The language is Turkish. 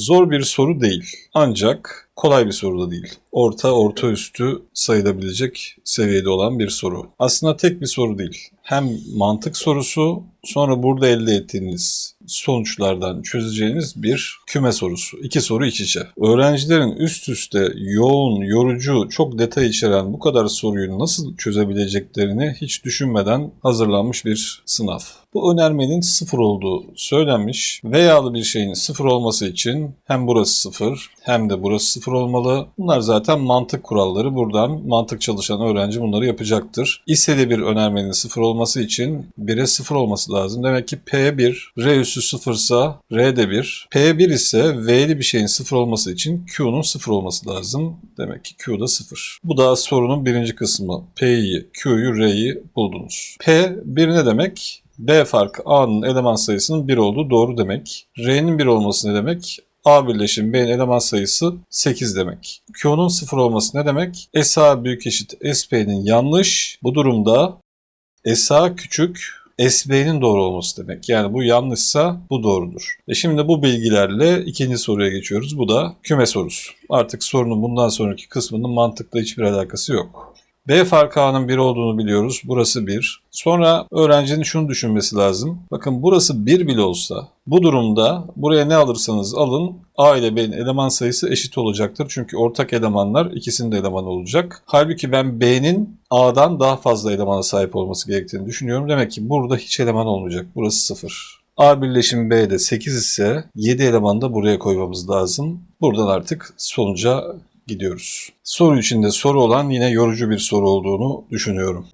Zor bir soru değil. Ancak kolay bir soru da değil. Orta, orta üstü sayılabilecek seviyede olan bir soru. Aslında tek bir soru değil. Hem mantık sorusu, sonra burada elde ettiğiniz sonuçlardan çözeceğiniz bir küme sorusu. İki soru iç içe. Öğrencilerin üst üste yoğun, yorucu, çok detay içeren bu kadar soruyu nasıl çözebileceklerini hiç düşünmeden hazırlanmış bir sınav. Bu önermenin sıfır olduğu söylenmiş. Veyalı bir şeyin sıfır olması için hem burası sıfır hem de burası sıfır olmalı. Bunlar zaten mantık kuralları. Buradan mantık çalışan öğrenci bunları yapacaktır. İseli bir önermenin sıfır olması için 1'e sıfır olması lazım. Demek ki P1, R üssü sıfırsa R de 1. P1 ise V'li bir şeyin sıfır olması için Q'nun sıfır olması lazım. Demek ki Q da sıfır. Bu da sorunun birinci kısmı. P'yi, Q'yu, R'yi buldunuz. P 1 ne demek? B farkı A'nın eleman sayısının 1 olduğu doğru demek. R'nin 1 olması ne demek? A birleşim B'nin eleman sayısı 8 demek. Q'nun 0 olması ne demek? SA büyük eşit SP'nin yanlış. Bu durumda SA küçük SB'nin doğru olması demek. Yani bu yanlışsa bu doğrudur. E şimdi bu bilgilerle ikinci soruya geçiyoruz. Bu da küme sorusu. Artık sorunun bundan sonraki kısmının mantıkla hiçbir alakası yok. B farkı A'nın 1 olduğunu biliyoruz. Burası 1. Sonra öğrencinin şunu düşünmesi lazım. Bakın burası 1 bile olsa bu durumda buraya ne alırsanız alın A ile B'nin eleman sayısı eşit olacaktır. Çünkü ortak elemanlar ikisinin de elemanı olacak. Halbuki ben B'nin A'dan daha fazla elemana sahip olması gerektiğini düşünüyorum. Demek ki burada hiç eleman olmayacak. Burası 0. A birleşim B'de 8 ise 7 elemanı da buraya koymamız lazım. Buradan artık sonuca gidiyoruz. Soru içinde soru olan yine yorucu bir soru olduğunu düşünüyorum.